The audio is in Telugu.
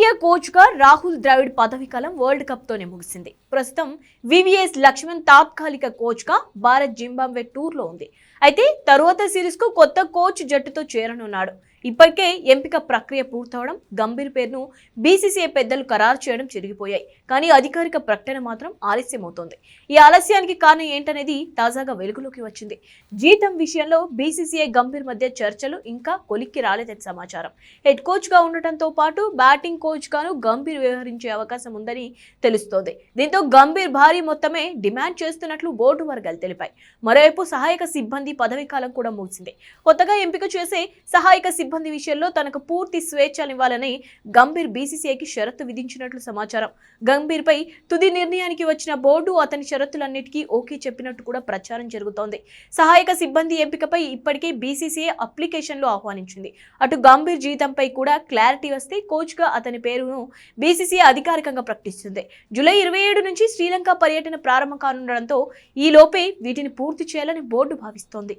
ఇండియా కోచ్గా రాహుల్ ద్రావిడ్ పదవి కాలం వరల్డ్ కప్తోనే ముగిసింది. ప్రస్తుతం వివిఎస్ లక్ష్మణ్ తాత్కాలిక కోచ్గా భారత్ జింబాబ్వే టూర్లో ఉంది. అయితే తరువాత సిరీస్కు కొత్త కోచ్ జట్టుతో చేరనున్నాడు. ఇప్పటికే ఎంపిక ప్రక్రియ పూర్తవడం గంభీర్ పేరును బీసీసీఐ పెద్దలు ఖరారు చేయడం జరిగిపోయాయి. కానీ అధికారిక ప్రకటన మాత్రం ఆలస్యమవుతోంది. ఈ ఆలస్యానికి కారణం ఏంటనేది తాజాగా వెలుగులోకి వచ్చింది. జీతం విషయంలో బీసీసీఐ గంభీర్ మధ్య చర్చలు ఇంకా కొలిక్కి రాలేదని సమాచారం. హెడ్ కోచ్గా ఉండటంతో పాటు బ్యాటింగ్ కోచ్గాను గంభీర్ వ్యవహరించే అవకాశం ఉందని తెలుస్తోంది. దీంతో గంభీర్ భారీ మొత్తమే డిమాండ్ చేస్తున్నట్లు బోర్డు వర్గాలు తెలిపాయి. మరోవైపు సహాయక సిబ్బంది పదవీ కాలం కూడా ముగిసింది. కొత్తగా ఎంపిక చేసే సహాయక సిబ్బంది విషయంలో తనకు పూర్తి స్వేచ్ఛనివ్వాలని గంభీర్ బీసీసీఐకి షరతు విధించినట్లు సమాచారం. గంభీర్పై తుది నిర్ణయానికి వచ్చిన బోర్డు అతని షరతులన్నిటికీ ఓకే చెప్పినట్టు కూడా ప్రచారం జరుగుతోంది. సహాయక సిబ్బంది ఎంపికపై ఇప్పటికే బీసీసీఐ అప్లికేషన్లు ఆహ్వానించింది. అటు గంభీర్ జీతంపై కూడా క్లారిటీ వస్తే కోచ్గా అతని పేరును బీసీసీఐ అధికారికంగా ప్రకటిస్తుంది. జూలై ఇరవై ఏడు నుంచి శ్రీలంక పర్యటన ప్రారంభం కానుండడంతో ఈ లోపే వీటిని పూర్తి చేయాలని బోర్డు భావిస్తోంది.